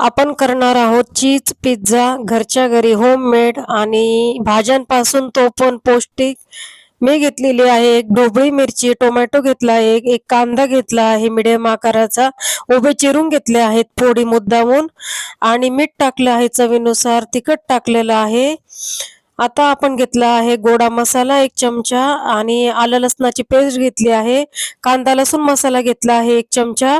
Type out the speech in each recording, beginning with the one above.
आपण करणार आहोत चीज पिझ्झा घरच्या घरी होममेड आणि भाज्यांपासून तो पण पौष्टिक. मी घेतलेली आहे एक ढोबळी मिरची टोमॅटो घेतला आहे एक कांदा घेतला आहे मिडियम आकाराचा. उभे चिरून घेतले आहेत फोडी मुद्दामून. आणि मीठ टाकलं आहे चवीनुसार तिखट टाकलेलं आहे. आता आपण घेतला आहे गोडा मसाला एक चमचा आणि आलं लसणाची पेस्ट घेतली आहे. कांदा लसूण मसाला घेतला आहे एक चमचा.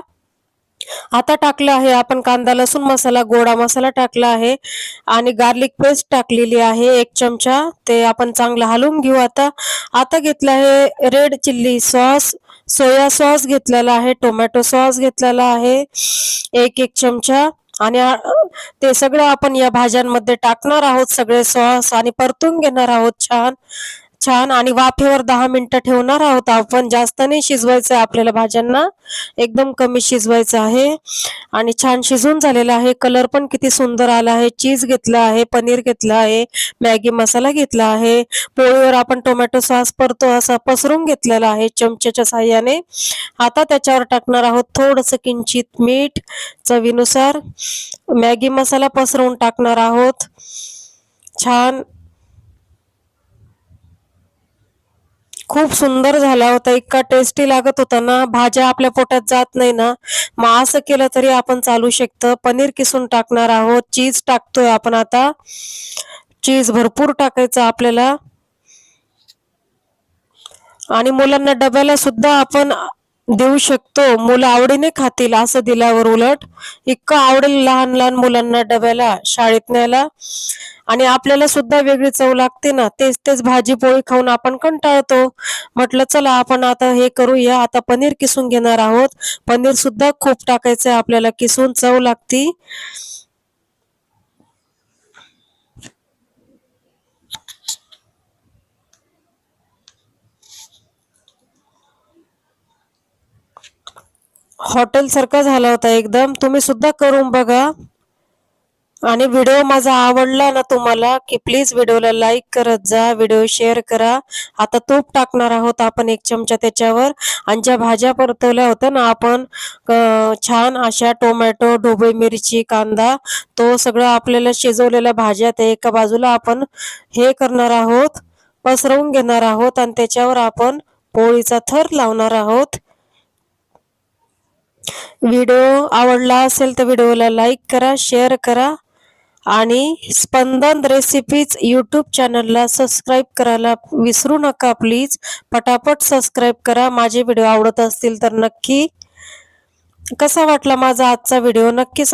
आता टाकलं आहे आपण कांदा लसूण मसाला गोडा मसाला टाकला आहे आणि गार्लिक पेस्ट टाकलेली आहे एक चमचा. ते आपण चांगलं हलवून घेऊ आता. आता घेतलं आहे red chilli sauce soya sauce घेतलेला आहे टोमॅटो सॉस घेतलेला आहे. एक एक चमचा. आणि ते सगळं आपण या भाज्यांमध्ये टाकणार आहोत सगळे सॉस आणि परतून घेणार आहोत छान. छान आणि वाफेवर दहा मिनिटं ठेवणार आहोत आपण. जास्त नाही शिजवायचं आहे आपल्याला भाज्यांना. एकदम कमी शिजवायचं आहे. आणि छान शिजून झालेला आहे. कलर पण किती सुंदर आला आहे. चीज घेतला आहे पनीर घेतला आहे मॅगी मसाला घेतला आहे. पोळीवर आपण टोमॅटो सॉस परतो असा पसरून घेतलेला आहे चमच्याच्या साह्याने. आता त्याच्यावर टाकणार आहोत थोडंसं किंचित मीठ चवीनुसार. मॅगी मसाला पसरवून टाकणार आहोत. छान खूप सुंदर झाला होता. इतका टेस्टी लागत होता ना. भाज्या आपल्या पोटात जात नाही ना. मग असं केलं तरी आपण चालू शकतं. पनीर किसून टाकणार आहोत. चीज टाकतोय आपण आता. चीज भरपूर टाकायचं आपल्याला. आणि मुलांना डब्याला सुद्धा आपण देऊ शकतो. मुलं आवडीने खातील असं दिल्यावर उलट इतकं आवडेल लहान लहान मुलांना डब्याला शाळेत न्यायला. आणि आपल्याला सुद्धा वेगळी चव लागते ना. तेच तेच भाजी पोळी खाऊन आपण कंटाळतो. म्हटलं चला आपण आता हे करूया. आता पनीर किसून घेणार आहोत. पनीर सुद्धा खूप टाकायचं आहे आपल्याला किसून चव लागती. हॉटेल सारखा झाला होता एकदम. तुम्ही सुद्धा करून बघा. आणि व्हिडिओ माझा आवडला ना तुम्हाला की प्लीज व्हिडिओला लाईक करत जा व्हिडिओ शेअर करा. आता तूप टाकणार आहोत आपण एक चमचा त्याच्यावर. आणि ज्या भाज्या परतवल्या होत्या ना आपण छान अशा टोमॅटो ढोबळी मिरची कांदा तो सगळं आपल्याला शिजवलेल्या भाज्या त्या एका बाजूला आपण हे करणार आहोत पसरवून घेणार आहोत. आणि त्याच्यावर आपण पोळीचा थर लावणार आहोत. व्हिडिओ आवडला असेल तर व्हिडिओला लाईक करा शेअर करा आणि स्पंदन रेसिपीज यूट्यूब चॅनलला सबस्क्राईब करायला विसरू नका प्लीज पटापट सबस्क्राईब करा. माझे व्हिडिओ आवडत असतील तर नक्की. कसा वाटला माझा आजचा व्हिडिओ? नक्की